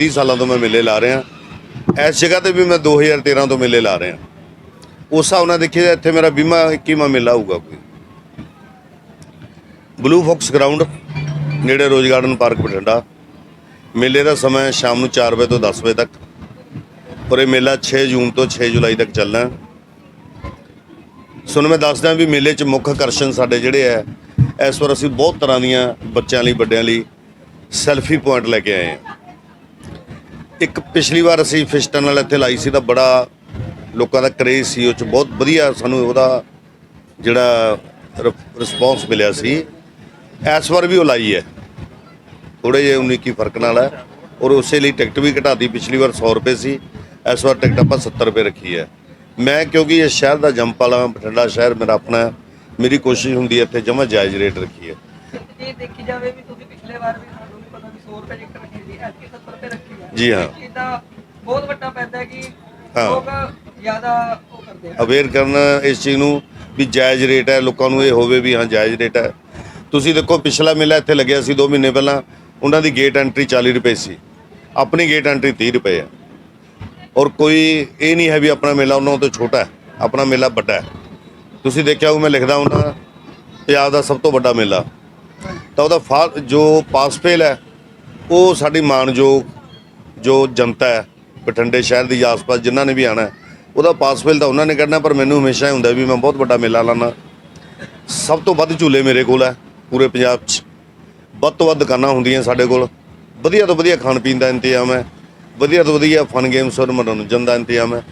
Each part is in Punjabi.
30 ਸਾਲਾਂ ਤੋਂ ਮੈਂ ਮੇਲੇ ਲਾ ਰਿਹਾ। ਇਸ ਜਗ੍ਹਾ ਤੇ ਵੀ ਮੈਂ 2013 ਤੋਂ ਮੇਲੇ ਲਾ ਰਿਹਾ। ਉਸ ਹਿਸਾਬ ਨਾਲ ਦੇਖਿਆ ਤਾਂ ਇੱਥੇ ਮੇਰਾ 20ਵਾਂ 21ਵਾਂ ਮੇਲਾ ਹੋਊਗਾ ਕੋਈ। ਬਲੂ ਫੌਕਸ ਗਰਾਊਂਡ ਨੇੜੇ ਰੋਜ਼ ਗਾਰਡਨ ਪਾਰਕ ਬਠਿੰਡਾ। ਮੇਲੇ ਦਾ ਸਮਾਂ ਸ਼ਾਮ ਨੂੰ 4 ਵਜੇ ਤੋਂ 10 ਵਜੇ ਤੱਕ। ਔਰ ਇਹ ਮੇਲਾ 6 ਜੂਨ ਤੋਂ 6 ਜੁਲਾਈ ਤੱਕ ਚੱਲਣਾ। ਹੈ ਮੈਂ ਦੱਸਦਾ ਵੀ ਮੇਲੇ 'ਚ ਮੁੱਖ ਆਕਰਸ਼ਣ ਸਾਡੇ ਜਿਹੜੇ ਹੈ ਇਸ ਵਾਰ ਅਸੀਂ ਬਹੁਤ ਤਰ੍ਹਾਂ ਦੀਆਂ ਬੱਚਿਆਂ ਲਈ, ਵੱਡਿਆਂ ਲਈ ਸੈਲਫੀ ਪੁਆਇੰਟ ਲੈ ਕੇ ਆਏ ਹਾਂ। ਇੱਕ ਪਿਛਲੀ ਵਾਰ ਅਸੀਂ ਫਿਸ਼ ਨਾਲ ਇੱਥੇ ਲਾਈ ਸੀ ਤਾਂ ਬੜਾ ਲੋਕਾਂ ਦਾ ਕਰੇਜ਼ ਸੀ, ਉਹ 'ਚ ਬਹੁਤ ਵਧੀਆ ਸਾਨੂੰ ਉਹਦਾ ਜਿਹੜਾ ਰਿਸਪੌਂਸ ਮਿਲਿਆ ਸੀ। ਇਸ ਵਾਰ ਵੀ ਉਹ ਲਾਈ ਹੈ। ਥੋੜੇ ਜਿਹੇ 19 ਕੀ ਫ਼ਰਕ ਨਾਲ ਹੈ। ਔਰ ਉਸੇ ਲਈ ਟਿਕਟ ਵੀ ਘਟਾਤੀ ਪਿਛਲੀ ਵਾਰ 100 ਰੁਪਏ ਸੀ। ਇਸ ਵਾਰ ਟਿਕਟ ਆਪਾਂ 70 ਰੁਪਏ ਰੱਖੀ ਹੈ। ਮੈਂ ਕਿਉਂਕਿ ਇਹ ਸ਼ਹਿਰ ਦਾ ਜੰਪ ਬਠਿੰਡਾ ਸ਼ਹਿਰ ਮੇਰਾ ਆਪਣਾ ਮੇਰੀ ਕੋਸ਼ਿਸ਼ ਹੁੰਦੀ ਹੈ ਇੱਥੇ ਜਮਾ ਜਾਇਜ਼ ਰੇਟ ਰੱਖੀਏ। ਜੇ ਦੇਖੀ ਜਾਵੇ ਵੀ ਤੁਸੀਂ ਪਿਛਲੇ ਵਾਰ ਵੀ ਸਾਨੂੰ ਪਤਾ ਵੀ 100 ਰੁਪਏ ਟਿਕਟ ਰੱਖੀ ਸੀ, ਐਤਕੀ 70 ਰੁਪਏ ਜੀ ਹਾਂ। ਇਹ ਬਹੁਤ ਵੱਡਾ ਪੈਦਾ ਹੈ ਕਿ ਹਾਂ। ਲੋਕ ਜ਼ਿਆਦਾ ਉਹ ਕਰਦੇ ਆ। ਅਵੇਅਰ ਕਰਨਾ ਇਸ ਚੀਜ਼ ਨੂੰ ਵੀ ਜਾਇਜ਼ ਰੇਟ ਹੈ ਲੋਕਾਂ ਨੂੰ ਇਹ ਹੋਵੇ ਵੀ ਹਾਂ ਜਾਇਜ਼ ਰੇਟ ਹੈ। ਤੁਸੀਂ ਦੇਖੋ ਪਿਛਲਾ ਮੇਲਾ ਇੱਥੇ ਲੱਗਿਆ ਸੀ 2 ਮਹੀਨੇ ਪਹਿਲਾਂ ਉਹਨਾਂ ਦੀ ਗੇਟ ਐਂਟਰੀ 40 ਰੁਪਏ ਸੀ। ਆਪਣੀ ਗੇਟ ਐਂਟਰੀ 30 ਰੁਪਏ ਹੈ ਔਰ ਕੋਈ ਇਹ ਨਹੀਂ ਹੈ ਵੀ ਆਪਣਾ ਮੇਲਾ ਉਹਨਾਂ ਤੋਂ ਛੋਟਾ ਹੈ ਆਪਣਾ ਮੇਲਾ ਵੱਡਾ ਹੈ। ਤੁਸੀਂ ਦੇਖਿਆ ਉਹ ਮੈਂ ਲਿਖਦਾ ਹੁੰਦਾ ਪੰਜਾਬ ਦਾ ਸਭ ਤੋਂ ਵੱਡਾ ਮੇਲਾ। ਤਾਂ ਉਹਦਾ ਫਾ- ਜੋ ਪਾਸ ਫੇਲ ਹੈ ਉਹ ਸਾਡੀ ਮਾਣਯੋਗ ਜੋ ਜਨਤਾ ਹੈ, ਬਠਿੰਡੇ ਸ਼ਹਿਰ ਦੀ ਆਸ-ਪਾਸ ਜਿਨ੍ਹਾਂ ਨੇ ਵੀ ਆਣਾ ਉਹਦਾ ਪਾਸ ਫੇਲ ਤਾਂ ਉਹਨਾਂ ਨੇ ਕਰਨਾ ਪਰ ਮੈਨੂੰ ਹਮੇਸ਼ਾ ਹੀ ਹੁੰਦਾ ਵੀ ਮੈਂ ਬਹੁਤ ਵੱਡਾ ਮੇਲਾ ਲਾਣਾ ਸਭ ਤੋਂ ਵੱਧ ਝੂਲੇ ਮੇਰੇ ਕੋਲ ਹੈ, ਪੂਰੇ ਪੰਜਾਬ 'ਚ। ਵੱਧ ਤੋਂ ਵੱਧ ਦੁਕਾਨਾਂ ਹੁੰਦੀਆਂ ਸਾਡੇ ਕੋਲ। ਵਧੀਆ ਤੋਂ ਵਧੀਆ ਖਾਣ ਪੀਣ ਦਾ ਇੰਤਜ਼ਾਮ ਹੈ। ਵਧੀਆ ਤੋਂ ਵਧੀਆ ਫਨ ਗੇਮਸ ਔਰ ਮਨੋਰੰਜਨ ਦਾ ਇੰਤਜ਼ਾਮ ਹੈ।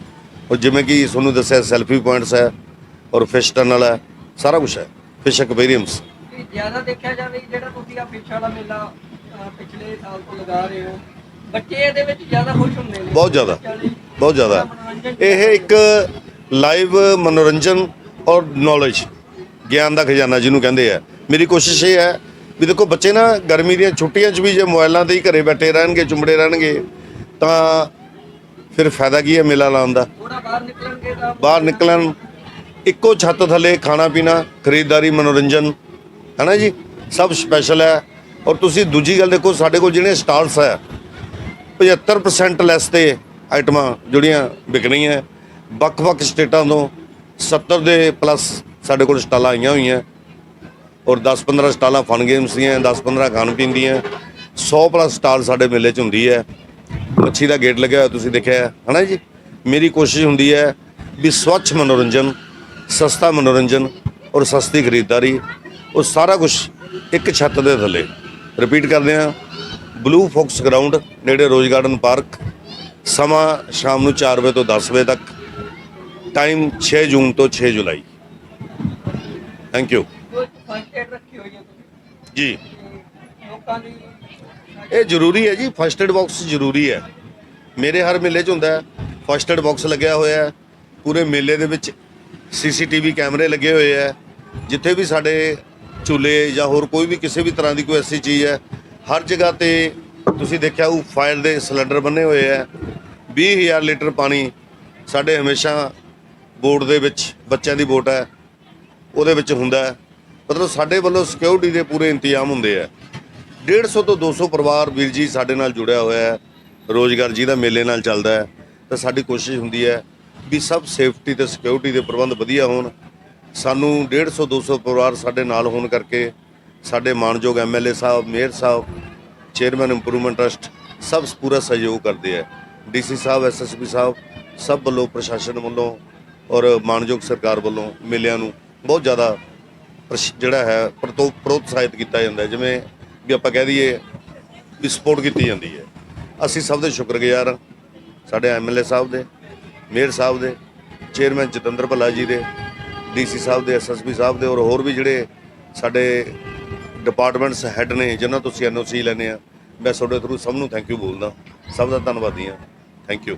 ਔਰ ਜਿਵੇਂ ਕਿ ਤੁਹਾਨੂੰ ਦੱਸਿਆ ਸੈਲਫੀ ਪੁਆਇੰਟਸ ਹੈ ਔਰ ਫਿਸ਼ ਟਨਲ ਹੈ, ਸਾਰਾ ਕੁਝ ਹੈ। ਫਿਸ਼ ਐਕਵੇਰੀਅਮਸ ਜ਼ਿਆਦਾ ਦੇਖਿਆ ਜਾਵੇ, ਜਿਹੜਾ ਤੁਸੀਂ ਆ ਫਿਸ਼ ਵਾਲਾ ਮੇਲਾ ਪਿਛਲੇ ਸਾਲ ਤੋਂ ਲਗਾ ਰਹੇ ਹੋ ਬੱਚੇ ਇਹਦੇ ਵਿੱਚ ਜ਼ਿਆਦਾ ਖੁਸ਼ ਹੁੰਦੇ ਨੇ। ਬਹੁਤ ਜ਼ਿਆਦਾ। ਬਹੁਤ ਜ਼ਿਆਦਾ। ਇਹ ਇੱਕ ਲਾਈਵ ਮਨੋਰੰਜਨ ਔਰ ਨੌਲੇਜ ਗਿਆਨ ਦਾ ਖਜ਼ਾਨਾ ਜਿਹਨੂੰ ਕਹਿੰਦੇ ਆ। ਮੇਰੀ ਕੋਸ਼ਿਸ਼ ਇਹ ਹੈ ਵੀ ਦੇਖੋ ਬੱਚੇ ਨਾ ਗਰਮੀ ਦੀਆਂ ਛੁੱਟੀਆਂ 'ਚ ਵੀ ਜੇ ਮੋਬਾਈਲਾਂ ਤੇ ਹੀ ਘਰੇ ਬੈਠੇ ਰਹਿਣਗੇ ਚੁੰਬੜੇ ਰਹਿਣਗੇ ਤਾਂ ਫਿਰ ਫਾਇਦਾ ਕੀ ਹੈ ਮੇਲਾ ਲਾਉਣ ਦਾ? ਬਾਹਰ ਨਿਕਲਣ ਇੱਕੋ ਛੱਤ ਥੱਲੇ ਖਾਣਾ ਪੀਣਾ ਖਰੀਦਦਾਰੀ ਮਨੋਰੰਜਨ ਹੈ ਨਾ ਜੀ? ਸਭ ਸਪੈਸ਼ਲ ਹੈ। ਔਰ ਤੁਸੀਂ ਦੂਜੀ ਗੱਲ ਦੇਖੋ ਸਾਡੇ ਕੋਲ ਜਿਹੜੇ ਸਟਾਲਸ ਹੈ 75% ਲੈਸ ਤੇ ਆਈਟਮਾਂ ਜਿਹੜੀਆਂ ਵਿਕਣੀਆਂ ਵੱਖ-ਵੱਖ ਸਟੇਟਾਂ ਤੋਂ 70 ਦੇ ਪਲੱਸ ਸਾਡੇ ਕੋਲ ਸਟਾਲਾਂ ਆਈਆਂ ਹੋਈਆਂ। ਔਰ 10-15 ਸਟਾਲਾਂ ਫਨ ਗੇਮਸ ਦੀਆਂ 10-15 ਖਾਣ ਪੀਣ ਦੀਆਂ 100 ਪਲੱਸ ਸਟਾਲ ਸਾਡੇ ਮੇਲੇ 'ਚ ਹੁੰਦੀ ਹੈ। ਮੱਛੀ ਦਾ ਗੇਟ ਲੱਗਿਆ ਹੋਇਆ, ਤੁਸੀਂ ਦੇਖਿਆ ਹੈ। ਹਨਾ ਜੀ? ਮੇਰੀ ਕੋਸ਼ਿਸ਼ ਹੁੰਦੀ ਹੈ ਵੀ ਸਵੱਛ ਮਨੋਰੰਜਨ, ਸਸਤਾ ਮਨੋਰੰਜਨ ਔਰ ਸਸਤੀ ਖਰੀਦਦਾਰੀ, ਉਹ ਸਾਰਾ ਕੁਝ ਇੱਕ ਛੱਤ ਦੇ ਥੱਲੇ। ਰਿਪੀਟ ਕਰਦੇ ਹਾਂ। ਬਲੂ ਫੌਕਸ ਗਰਾਊਂਡ ਨੇੜੇ ਰੋਜ਼ ਗਾਰਡਨ ਪਾਰਕ। ਸਮਾਂ ਸ਼ਾਮ ਨੂੰ 4 ਵਜੇ ਤੋਂ 10 ਵਜੇ ਤੱਕ। ਟਾਈਮ 6 ਜੂਨ ਤੋਂ 6 ਜੁਲਾਈ। ਥੈਂਕ ਯੂ ਜੀ। ਇਹ ਜ਼ਰੂਰੀ ਹੈ ਜੀ ਫਸਟ ਏਡ ਬਾਕਸ ਜ਼ਰੂਰੀ ਹੈ। ਮੇਰੇ ਹਰ ਮੇਲੇ 'ਚ ਹੁੰਦਾ ਹੈ ਫਸਟ ਏਡ ਬਾਕਸ ਲੱਗਿਆ ਹੋਇਆ ਹੈ। ਪੂਰੇ ਮੇਲੇ ਦੇ ਵਿੱਚ ਸੀਸੀਟੀਵੀ ਕੈਮਰੇ ਲੱਗੇ ਹੋਏ ਹੈ। ਜਿੱਥੇ ਵੀ ਸਾਡੇ ਝੂਲੇ ਜਾਂ ਹੋਰ ਕੋਈ ਵੀ ਕਿਸੇ ਵੀ ਤਰ੍ਹਾਂ ਦੀ ਕੋਈ ਐਸੀ ਚੀਜ਼ ਹੈ ਹਰ ਜਗ੍ਹਾ ਤੇ ਤੁਸੀਂ ਦੇਖਿਆ ਉਹ ਫਾਇਰ ਦੇ ਸਿਲੰਡਰ ਬੰਨੇ ਹੋਏ ਹੈ 20000 ਲੀਟਰ ਪਾਣੀ ਸਾਡੇ ਹਮੇਸ਼ਾ ਬੋਟ ਦੇ ਵਿੱਚ ਬੱਚਿਆਂ ਦੀ ਬੋਟ ਹੈ। ਉਹਦੇ ਵਿੱਚ ਹੁੰਦਾ ਹੈ। ਮਤਲਬ ਸਾਡੇ ਵੱਲੋਂ ਸਿਕਿਉਰਿਟੀ ਦੇ ਪੂਰੇ ਇੰਤਜ਼ਾਮ ਹੁੰਦੇ ਆ। 150 ਤੋਂ 200 ਪਰਿਵਾਰ ਵੀਰ ਜੀ ਸਾਡੇ ਨਾਲ ਜੁੜਿਆ ਹੋਇਆ ਹੈ। ਰੋਜ਼ਗਾਰ ਜੀ ਦਾ ਮੇਲੇ ਨਾਲ ਚੱਲਦਾ ਹੈ। ਤਾਂ ਸਾਡੀ ਕੋਸ਼ਿਸ਼ ਹੁੰਦੀ ਹੈ ਵੀ ਸਭ ਸੇਫਟੀ ਤੇ ਸਿਕਿਉਰਿਟੀ ਦੇ ਪ੍ਰਬੰਧ ਵਧੀਆ ਹੋਣ। ਸਾਨੂੰ 150 200 ਪਰਿਵਾਰ ਸਾਡੇ ਨਾਲ ਹੋਣ ਕਰਕੇ ਸਾਡੇ ਮਾਨਯੋਗ MLA sahib, mayor sahib, chairman improvement trust, ਸਭ ਪੂਰਾ ਸਹਿਯੋਗ ਕਰਦੇ ਹੈ ਡੀਸੀ ਸਾਹਿਬ ਐਸਐਸਪੀ ਸਾਹਿਬ, ਸਭ ਵੱਲੋਂ ਪ੍ਰਸ਼ਾਸਨ ਵੱਲੋਂ ਔਰ ਮਾਨਯੋਗ ਸਰਕਾਰ ਵੱਲੋਂ ਮੇਲਿਆਂ ਨੂੰ ਬਹੁਤ ਜ਼ਿਆਦਾ ਪ੍ਰਸ਼- ਜਿਹੜਾ ਹੈ, ਪ੍ਰਤੋ, ਪ੍ਰੋਤਸਾਹਿਤ ਕੀਤਾ ਜਾਂਦਾ ਜਿਵੇਂ ਵੀ ਆਪਾਂ ਕਹਿ ਦਈਏ ਵੀ ਸਪੋਰਟ ਕੀਤੀ ਜਾਂਦੀ ਹੈ। ਅਸੀਂ ਸਭ ਦੇ ਸ਼ੁਕਰਗੁਜ਼ਾਰ ਹਾਂ, ਸਾਡੇ ਐਮਐਲਏ ਸਾਹਿਬ ਦੇ, ਮੇਅਰ ਸਾਹਿਬ ਦੇ, ਚੇਅਰਮੈਨ ਜਤਿੰਦਰ ਭੱਲਾ ਜੀ ਦੇ, ਡੀਸੀ ਸਾਹਿਬ ਦੇ ਐਸਐਸਪੀ ਸਾਹਿਬ ਦੇ ਔਰ ਹੋਰ ਵੀ ਜਿਹੜੇ ਸਾਡੇ ਡਿਪਾਰਟਮੈਂਟਸ ਹੈੱਡ ਨੇ, ਜਿਨ੍ਹਾਂ ਤੋਂ ਅਸੀਂ ਐਨਓਸੀ ਲੈਂਦੇ ਆ। ਮੈਂ ਤੁਹਾਡੇ ਥਰੂ ਸਭ ਨੂੰ ਥੈਂਕ ਯੂ ਬੋਲਦਾ। ਸਭ ਦਾ ਧੰਨਵਾਦੀ ਹਾਂ ਥੈਂਕ ਯੂ